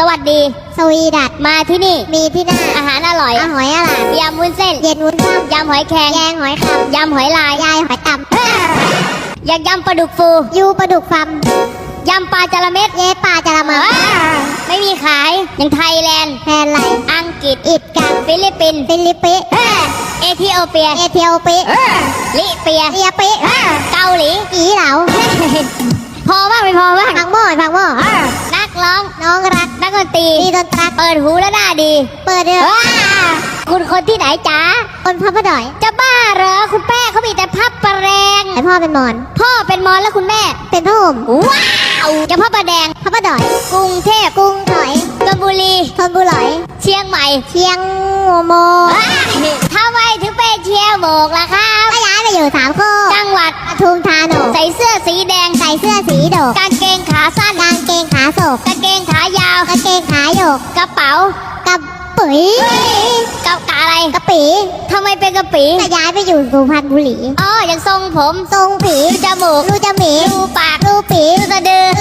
สวัสดี สวีดัตมาที่นี่ มีที่หน้าอาหารอร่อยอาหอยอะไรยำวุ้นเส้น เย็นวุ้นข้าวยำหอยแครงแยงหอยคยำหอยลายำยายหอยต่อยากยำปลาดุกฟูำยูปลาดุกฟัมยำปลาจระเม็ด เยปลาจระมังไม่มีขายอย่างไทยแลนด์แทนไหลอังกฤษอิดกังฟิลิปปินส์ฟิลิปปิเอธิโอเปีย เอธิโอเปีลิเปียเอียปิเกาหลีอีเหลาพอบ้างไม่พอบ้างพังหม้อพังหม้อนักร้องน้องรักนักดน ตรีดีดนตรักเปิดหูแล้วหน้าดีเปิดเดือว้าคุณคนที่ไหนจ๊ะคนพระประดอย จะบ้าเหรอคุณแม่เขามีแต่พับประแรงแต่พ่อเป็นมอน พ่อเป็นมอนแล้วคุณแม่ เป็นพระห่มว้าวจะพ่อประแดงพระประดอย กรุงเทพกรุงถอยชลบุรีธนบุหลอยเชียงใหม่ เชียงโมว้ายทำไมถึงเป็นเชียร์โบกล่ะครับก็ย้ายไปอยู่สามโคกจังหวัดปทุมธาโนใส่เสื้อสีแดงใส่เสื้อสีโดกกางเกงขา สั้นกางเกงขาโศกกางเกงขายาวกางเกงขาโยกกระเป๋ากับปุ๋ยกับกะอะไรกะปีทำไมเป็นกระปีก็ย้ายไปอยู่สุพรรณบุรีอ๋อยังทรงผมทรงผีรูจมูกรูจมีรูปากรูปีรูสะดือ